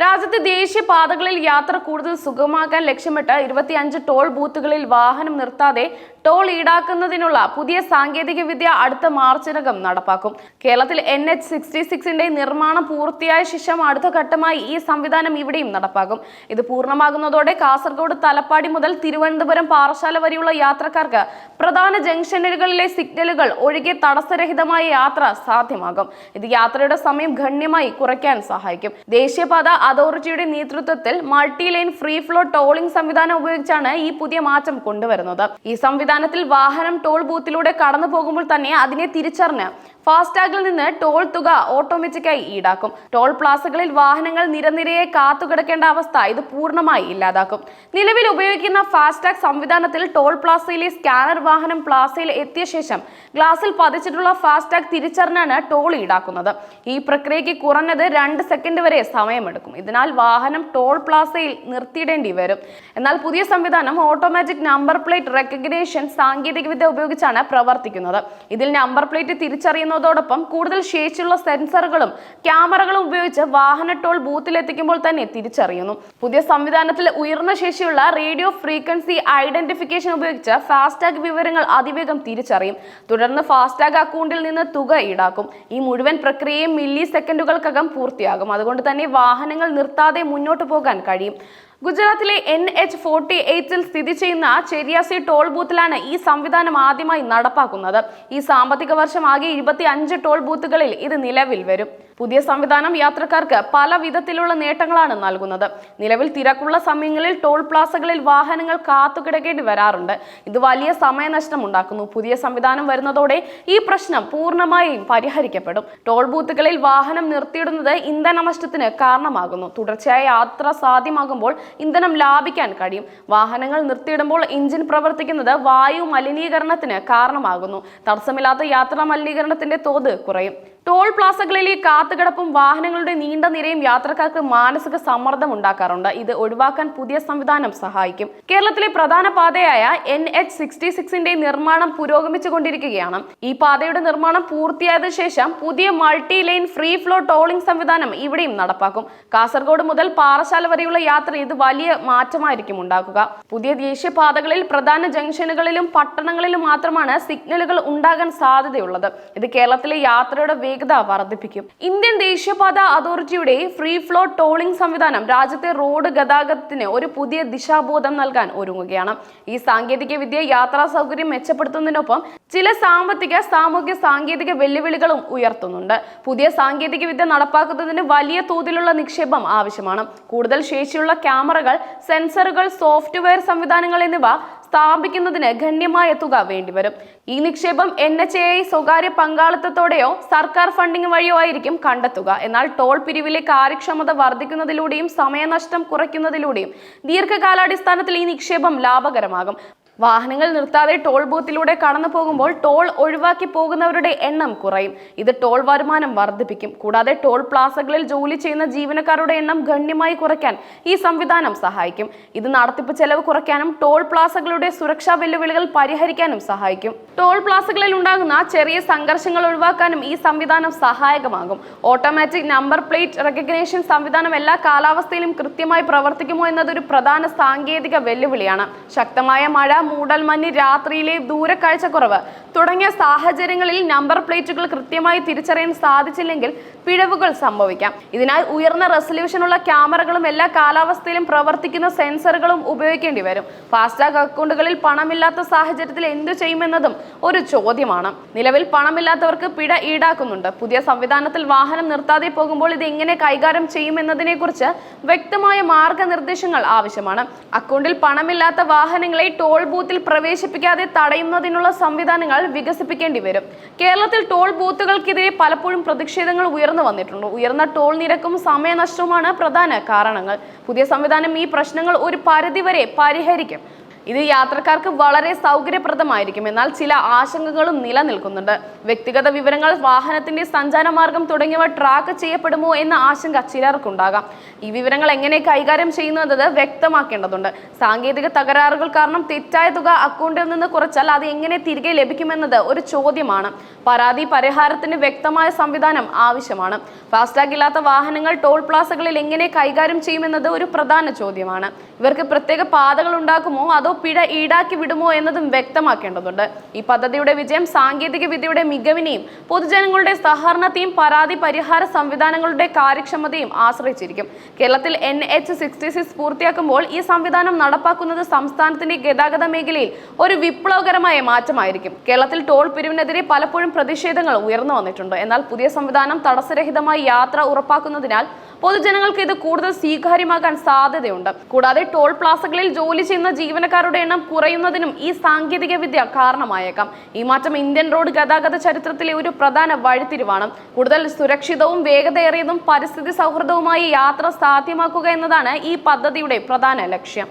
രാജ്യത്തെ ദേശീയപാതകളിൽ യാത്ര കൂടുതൽ സുഗമമാക്കാൻ ലക്ഷ്യമിട്ട് ഇരുപത്തിയഞ്ച് ടോൾ ബൂത്തുകളിൽ വാഹനം നിർത്താതെ ടോൾ ഈടാക്കുന്നതിനുള്ള പുതിയ സാങ്കേതിക വിദ്യ അടുത്ത മാർച്ചിനകം നടപ്പാക്കും. കേരളത്തിൽ എൻ എച്ച് സിക്സ്റ്റി സിക്സിന്റെ നിർമ്മാണം പൂർത്തിയായ ശേഷം അടുത്ത ഘട്ടമായി ഈ സംവിധാനം ഇവിടെയും നടപ്പാക്കും. ഇത് പൂർണമാകുന്നതോടെ കാസർഗോഡ് തലപ്പാടി മുതൽ തിരുവനന്തപുരം പാറശാല വരെയുള്ള യാത്രക്കാർക്ക് പ്രധാന ജംഗ്ഷനുകളിലെ സിഗ്നലുകൾ ഒഴികെ തടസ്സരഹിതമായ യാത്ര സാധ്യമാകും. ഇത് യാത്രയുടെ സമയം ഗണ്യമായി കുറയ്ക്കാൻ സഹായിക്കും. ദേശീയപാത അതോറിറ്റിയുടെ നേതൃത്വത്തിൽ multi lane free flow tolling സംവിധാനം ഉപയോഗിച്ചാണ് ഈ പുതിയ മാറ്റം കൊണ്ടുവരുന്നത്. ഈ സംവിധാനത്തിൽ വാഹനം ടോൾ ബൂത്തിലൂടെ കടന്നു പോകുമ്പോൾ തന്നെ അതിനെ തിരിച്ചറിഞ്ഞ് ഫാസ്ടാഗിൽ നിന്ന് ടോൾ തുക ഓട്ടോമാറ്റിക്കായി ഈടാക്കും. ടോൾ പ്ലാസകളിൽ വാഹനങ്ങൾ നിരനിരയെ കാത്തുകിടക്കേണ്ട അവസ്ഥ ഇത് പൂർണമായി ഇല്ലാതാക്കും. നിലവിൽ ഉപയോഗിക്കുന്ന ഫാസ്ടാഗ് സംവിധാനത്തിൽ ടോൾ പ്ലാസയിലെ സ്കാനർ വാഹനം പ്ലാസയിൽ എത്തിയ ശേഷം ഗ്ലാസിൽ പതിച്ചിട്ടുള്ള ഫാസ്ടാഗ് തിരിച്ചറിഞ്ഞാണ് ടോൾ ഈടാക്കുന്നത്. ഈ പ്രക്രിയയ്ക്ക് കുറഞ്ഞത് രണ്ട് സെക്കൻഡ് വരെ സമയമെടുക്കും. ഇതിനാൽ വാഹനം ടോൾ പ്ലാസയിൽ നിർത്തിയിടേണ്ടി വരും. എന്നാൽ പുതിയ സംവിധാനം ഓട്ടോമാറ്റിക് നമ്പർ പ്ലേറ്റ് റെക്കഗ്നേഷൻ സാങ്കേതികവിദ്യ ഉപയോഗിച്ചാണ് പ്രവർത്തിക്കുന്നത്. ഇതിൽ നമ്പർ പ്ലേറ്റ് തിരിച്ചറിയുന്നതോടൊപ്പം കൂടുതൽ ശേഷിയുള്ള സെൻസറുകളും ക്യാമറകളും ഉപയോഗിച്ച് വാഹന ടോൾ ബൂത്തിലെത്തിക്കുമ്പോൾ തന്നെ തിരിച്ചറിയുന്നു. പുതിയ സംവിധാനത്തിൽ ഉയർന്ന ശേഷിയുള്ള റേഡിയോ ഫ്രീക്വൻസി ഐഡന്റിഫിക്കേഷൻ ഉപയോഗിച്ച് ഫാസ്ടാഗ് വിവരങ്ങൾ അതിവേഗം തിരിച്ചറിയും. തുടർന്ന് ഫാസ്ടാഗ് അക്കൗണ്ടിൽ നിന്ന് തുക ഈടാക്കും. ഈ മുഴുവൻ പ്രക്രിയയും മില്ലി സെക്കൻഡുകൾക്കകം പൂർത്തിയാകും. അതുകൊണ്ട് തന്നെ വാഹനങ്ങൾ നിർത്താതെ മുന്നോട്ട് പോകാൻ കഴിയും. ഗുജറാത്തിലെ എൻ എച്ച് ഫോർട്ടി എയ്റ്റിൽ സ്ഥിതി ചെയ്യുന്ന ചെരിയാസി ടോൾ ബൂത്തിലാണ് ഈ സംവിധാനം ആദ്യമായി നടപ്പാക്കുന്നത്. ഈ സാമ്പത്തിക വർഷം ആകെ ഇരുപത്തി അഞ്ച് ടോൾ ബൂത്തുകളിൽ ഇത് നിലവിൽ വരും. പുതിയ സംവിധാനം യാത്രക്കാർക്ക് പല വിധത്തിലുള്ള നേട്ടങ്ങളാണ് നൽകുന്നത്. നിലവിൽ തിരക്കുള്ള സമയങ്ങളിൽ ടോൾ പ്ലാസകളിൽ വാഹനങ്ങൾ കാത്തുകിടക്കേണ്ടി വരാറുണ്ട്. ഇത് വലിയ സമയനഷ്ടം ഉണ്ടാക്കുന്നു പുതിയ സംവിധാനം വരുന്നതോടെ ഈ പ്രശ്നം പൂർണമായും പരിഹരിക്കപ്പെടും. ടോൾ ബൂത്തുകളിൽ വാഹനം നിർത്തിയിടുന്നത് ഇന്ധന നഷ്ടത്തിന് കാരണമാകുന്നു. തുടർച്ചയായ യാത്ര സാധ്യമാകുമ്പോൾ ഇന്ധനം ലാഭിക്കാൻ കഴിയും. വാഹനങ്ങൾ നിർത്തിയിടുമ്പോൾ എഞ്ചിൻ പ്രവർത്തിക്കുന്നത് വായു മലിനീകരണത്തിന് കാരണമാകുന്നു. തടസ്സമില്ലാത്ത യാത്രാ മലിനീകരണത്തിന്റെ തോത് കുറയും. ടോൾ പ്ലാസകളിലെ കാത്തുകിടപ്പും വാഹനങ്ങളുടെ നീണ്ട നിരയും യാത്രക്കാർക്ക് മാനസിക സമ്മർദ്ദം ഉണ്ടാക്കാറുണ്ട്. ഇത് ഒഴിവാക്കാൻ പുതിയ സംവിധാനം സഹായിക്കും. കേരളത്തിലെ പ്രധാന പാതയായ എൻ എച്ച് സിക്സ്റ്റി സിക്സിന്റെ നിർമ്മാണം പുരോഗമിച്ചുകൊണ്ടിരിക്കുകയാണ്. ഈ പാതയുടെ നിർമ്മാണം പൂർത്തിയായതിനു ശേഷം പുതിയ multi lane free flow tolling സംവിധാനം ഇവിടെയും നടപ്പാക്കും. കാസർഗോഡ് മുതൽ പാറശാല വരെയുള്ള യാത്ര ഇത് വലിയ മാറ്റമായിരിക്കും ഉണ്ടാക്കുക. പുതിയ ദേശീയപാതകളിൽ പ്രധാന ജംഗ്ഷനുകളിലും പട്ടണങ്ങളിലും മാത്രമാണ് സിഗ്നലുകൾ ഉണ്ടാകാൻ സാധ്യതയുള്ളത്. ഇത് കേരളത്തിലെ യാത്രയുടെ വേഗത വർദ്ധിപ്പിക്കും. ഇന്ത്യൻ ദേശീയപാത അതോറിറ്റിയുടെ ഫ്രീ ഫ്ലോ ടോളിംഗ് സംവിധാനം രാജ്യത്തെ റോഡ് ഗതാഗതത്തിന് ഒരു പുതിയ ദിശാബോധം നൽകാൻ ഒരുങ്ങുകയാണ്. ഈ സാങ്കേതിക വിദ്യ യാത്രാ സൗകര്യം മെച്ചപ്പെടുത്തുന്നതിനൊപ്പം ചില സാമ്പത്തിക സാമൂഹ്യ സാങ്കേതിക വെല്ലുവിളികളും ഉയർത്തുന്നുണ്ട്. പുതിയ സാങ്കേതിക വിദ്യ നടപ്പാക്കുന്നതിന് വലിയ തോതിലുള്ള നിക്ഷേപം ആവശ്യമാണ്. കൂടുതൽ ശേഷിയുള്ള ക്യാമറകൾ സെൻസറുകൾ സോഫ്റ്റ്വെയർ സംവിധാനങ്ങൾ എന്നിവ സ്ഥാപിക്കുന്നതിന് ഗണ്യമായ തുക വേണ്ടിവരും. ഈ നിക്ഷേപം എൻ എച്ച് എ സ്വകാര്യ പങ്കാളിത്തത്തോടെയോ സർക്കാർ ഫണ്ടിംഗ് വഴിയോ ആയിരിക്കും കണ്ടെത്തുക. എന്നാൽ ടോൾ പിരിവിലെ കാര്യക്ഷമത വർദ്ധിക്കുന്നതിലൂടെയും സമയനഷ്ടം കുറയ്ക്കുന്നതിലൂടെയും ദീർഘകാലാടിസ്ഥാനത്തിൽ ഈ നിക്ഷേപം ലാഭകരമാകും. വാഹനങ്ങൾ നിർത്താതെ ടോൾ ബൂത്തിലൂടെ കടന്നു പോകുമ്പോൾ ടോൾ ഒഴിവാക്കി പോകുന്നവരുടെ എണ്ണം കുറയും. ഇത് ടോൾ വരുമാനം വർദ്ധിപ്പിക്കും. കൂടാതെ ടോൾ പ്ലാസകളിൽ ജോലി ചെയ്യുന്ന ജീവനക്കാരുടെ എണ്ണം ഗണ്യമായി കുറയ്ക്കാൻ ഈ സംവിധാനം സഹായിക്കും. ഇത് നടത്തിപ്പ് ചെലവ് കുറയ്ക്കാനും ടോൾ പ്ലാസകളുടെ സുരക്ഷാ വെല്ലുവിളികൾ പരിഹരിക്കാനും സഹായിക്കും. ടോൾ പ്ലാസകളിൽ ഉണ്ടാകുന്ന ചെറിയ സംഘർഷങ്ങൾ ഒഴിവാക്കാനും ഈ സംവിധാനം സഹായകമാകും. ഓട്ടോമാറ്റിക് നമ്പർ പ്ലേറ്റ് റെക്കഗ്നേഷൻ സംവിധാനം എല്ലാ കാലാവസ്ഥയിലും കൃത്യമായി പ്രവർത്തിക്കുമോ എന്നതൊരു പ്രധാന സാങ്കേതിക വെല്ലുവിളിയാണ്. ശക്തമായ മഴ മൂടൽമഞ്ഞ് രാത്രിയിലെ ദൂരക്കാഴ്ചക്കുറവ്. തുടങ്ങിയ സാഹചര്യങ്ങളിൽ നമ്പർ പ്ലേറ്റുകൾ കൃത്യമായി തിരിച്ചറിയാൻ സാധിച്ചില്ലെങ്കിൽ പിഴവുകൾ സംഭവിക്കാം. ഇതിനായി ഉയർന്ന റെസൊല്യൂഷനുള്ള ക്യാമറകളും എല്ലാ കാലാവസ്ഥയിലും പ്രവർത്തിക്കുന്ന സെൻസറുകളും ഉപയോഗിക്കേണ്ടി വരും. ഫാസ്ടാഗ് അക്കൗണ്ടുകളിൽ പണമില്ലാത്ത സാഹചര്യത്തിൽ എന്തു ചെയ്യുമെന്നതും ഒരു ചോദ്യമാണ്. നിലവിൽ പണമില്ലാത്തവർക്ക് പിഴ ഈടാക്കുന്നുണ്ട്. പുതിയ സംവിധാനത്തിൽ വാഹനം നിർത്താതെ പോകുമ്പോൾ ഇത് എങ്ങനെ കൈകാര്യം ചെയ്യുമെന്നതിനെ കുറിച്ച് വ്യക്തമായ മാർഗനിർദ്ദേശങ്ങൾ ആവശ്യമാണ്. അക്കൗണ്ടിൽ പണമില്ലാത്ത വാഹനങ്ങളെ ടോൾ ബൂത്തിൽ പ്രവേശിപ്പിക്കാതെ തടയുന്നതിനുള്ള സംവിധാനങ്ങൾ വികസിപ്പിക്കേണ്ടി വരും. കേരളത്തിൽ ടോൾ ബൂത്തുകൾക്കെതിരെ പലപ്പോഴും പ്രതിഷേധങ്ങൾ ഉയർന്നു വന്നിട്ടുണ്ട്. ഉയർന്ന ടോൾ നിരക്കും സമയനഷ്ടവുമാണ് പ്രധാന കാരണങ്ങൾ. പുതിയ സംവിധാനം ഈ പ്രശ്നങ്ങൾ ഒരു പരിധിവരെ പരിഹരിക്കും. ഇത് യാത്രക്കാർക്ക് വളരെ സൗകര്യപ്രദമായിരിക്കും. എന്നാൽ ചില ആശങ്കകളും നിലനിൽക്കുന്നുണ്ട്. വ്യക്തിഗത വിവരങ്ങൾ വാഹനത്തിന്റെ സഞ്ചാരമാർഗം തുടങ്ങിയവ ട്രാക്ക് ചെയ്യപ്പെടുമോ എന്ന ആശങ്ക ചിലർക്കുണ്ടാകാം. ഈ വിവരങ്ങൾ എങ്ങനെ കൈകാര്യം ചെയ്യുന്നു വ്യക്തമാക്കേണ്ടതുണ്ട്. സാങ്കേതിക തകരാറുകൾ കാരണം തെറ്റായ തുക അക്കൗണ്ടിൽ നിന്ന് കുറച്ചാൽ അത് എങ്ങനെ തിരികെ ലഭിക്കുമെന്നത് ഒരു ചോദ്യമാണ്. പരാതി പരിഹാരത്തിന് വ്യക്തമായ സംവിധാനം ആവശ്യമാണ്. ഫാസ്ടാഗ് ഇല്ലാത്ത വാഹനങ്ങൾ ടോൾ പ്ലാസകളിൽ എങ്ങനെ കൈകാര്യം ചെയ്യുമെന്നത് ഒരു പ്രധാന ചോദ്യമാണ്. ഇവർക്ക് പ്രത്യേക പാതകൾ ഉണ്ടാക്കുമോ? അതോ പിഴ ഈടാക്കി വിടുമോ എന്നതും വ്യക്തമാക്കേണ്ടതുണ്ട്. ഈ പദ്ധതിയുടെ വിജയം സാങ്കേതിക വിദ്യയുടെ മികവിനെയും പൊതുജനങ്ങളുടെ സഹകരണത്തെയും പരാതി പരിഹാര സംവിധാനങ്ങളുടെ കാര്യക്ഷമതയും ആശ്രയിച്ചിരിക്കും. കേരളത്തിൽ എൻ എച്ച് സിക്സ്റ്റി സിക്സ് പൂർത്തിയാക്കുമ്പോൾ ഈ സംവിധാനം നടപ്പാക്കുന്നത് സംസ്ഥാനത്തിന്റെ ഗതാഗത മേഖലയിൽ ഒരു വിപ്ലവകരമായ മാറ്റമായിരിക്കും. കേരളത്തിൽ ടോൾ പിരിവിനെതിരെ പലപ്പോഴും പ്രതിഷേധങ്ങൾ ഉയർന്നു വന്നിട്ടുണ്ട്. എന്നാൽ പുതിയ സംവിധാനം തടസ്സരഹിതമായി യാത്ര ഉറപ്പാക്കുന്നതിനാൽ പൊതുജനങ്ങൾക്ക് ഇത് കൂടുതൽ സ്വീകാര്യമാകാൻ സാധ്യതയുണ്ട്. കൂടാതെ ടോൾ പ്ലാസകളിൽ ജോലി ചെയ്യുന്ന ജീവനക്കാരുടെ എണ്ണം കുറയുന്നതിനും ഈ സാങ്കേതിക വിദ്യ കാരണമായേക്കാം. ഈ മാറ്റം ഇന്ത്യൻ റോഡ് ഗതാഗത ചരിത്രത്തിലെ ഒരു പ്രധാന വഴിത്തിരിവാണ്. കൂടുതൽ സുരക്ഷിതവും വേഗതയേറിയതും പരിസ്ഥിതി സൗഹൃദവുമായി യാത്ര സാധ്യമാക്കുക എന്നതാണ് ഈ പദ്ധതിയുടെ പ്രധാന ലക്ഷ്യം.